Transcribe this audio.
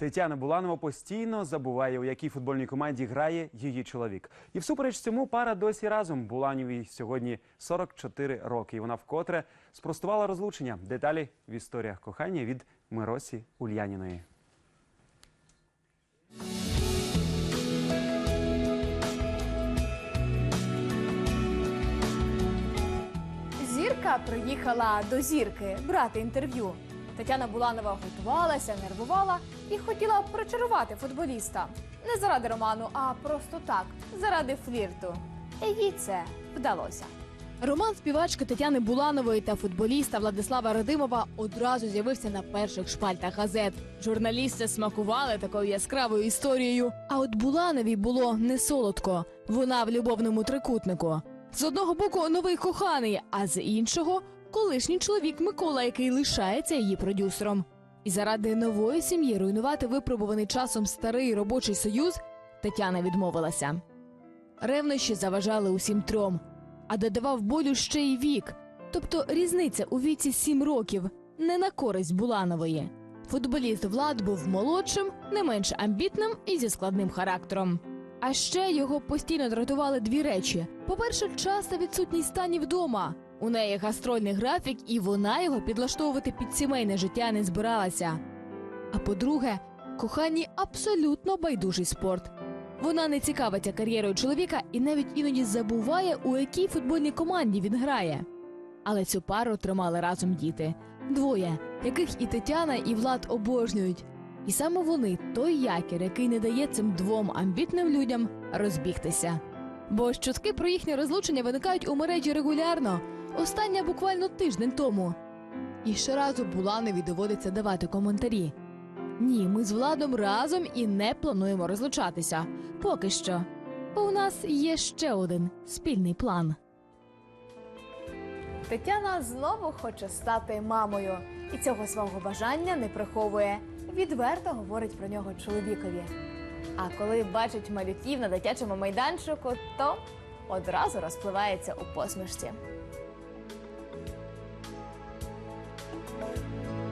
Тетяна Буланова постійно забуває, у якій футбольній команді грає її чоловік. І всупереч цьому пара досі разом. Буланівій сьогодні 44 роки. І вона вкотре спростувала розлучення. Деталі в історіях кохання від Миросі Ульяніної. Зірка приїхала до зірки брати інтерв'ю. Тетяна Буланова готувалася, нервувала і хотіла причарувати футболіста. Не заради роману, а просто так, заради флірту. І їй це вдалося. Роман співачки Тетяни Буланової та футболіста Владислава Радимова одразу з'явився на перших шпальтах газет. Журналісти смакували такою яскравою історією. А от Булановій було не солодко. Вона в любовному трикутнику. З одного боку новий коханий, а з іншого колишній чоловік Микола, який лишається її продюсером. І заради нової сім'ї руйнувати випробуваний часом старий робочий союз Тетяна відмовилася. Ревнощі заважали усім трьом, а додавав болю ще й вік. Тобто різниця у віці сім років не на користь Буланової. Футболіст Влад був молодшим, не менш амбітним і зі складним характером. А ще його постійно дратували дві речі: по-перше, часто відсутність стані вдома. У неї гастрольний графік, і вона його підлаштовувати під сімейне життя не збиралася. А по-друге, коханій абсолютно байдужий спорт. Вона не цікавиться кар'єрою чоловіка і навіть іноді забуває, у якій футбольній команді він грає. Але цю пару тримали разом діти двоє, яких і Тетяна, і Влад обожнюють. І саме вони той якір, який не дає цим двом амбітним людям розбігтися. Бо чутки про їхнє розлучення виникають у мережі регулярно, остання буквально тиждень тому. І щоразу Буланові доводиться давати коментарі. Ні, ми з владом разом і не плануємо розлучатися. Поки що. У нас є ще один спільний план. Тетяна знову хоче стати мамою, і цього свого бажання не приховує. Відверто говорить про нього чоловікові. А коли бачить малюків на дитячому майданчику, то одразу розпливається у посмішці. thank you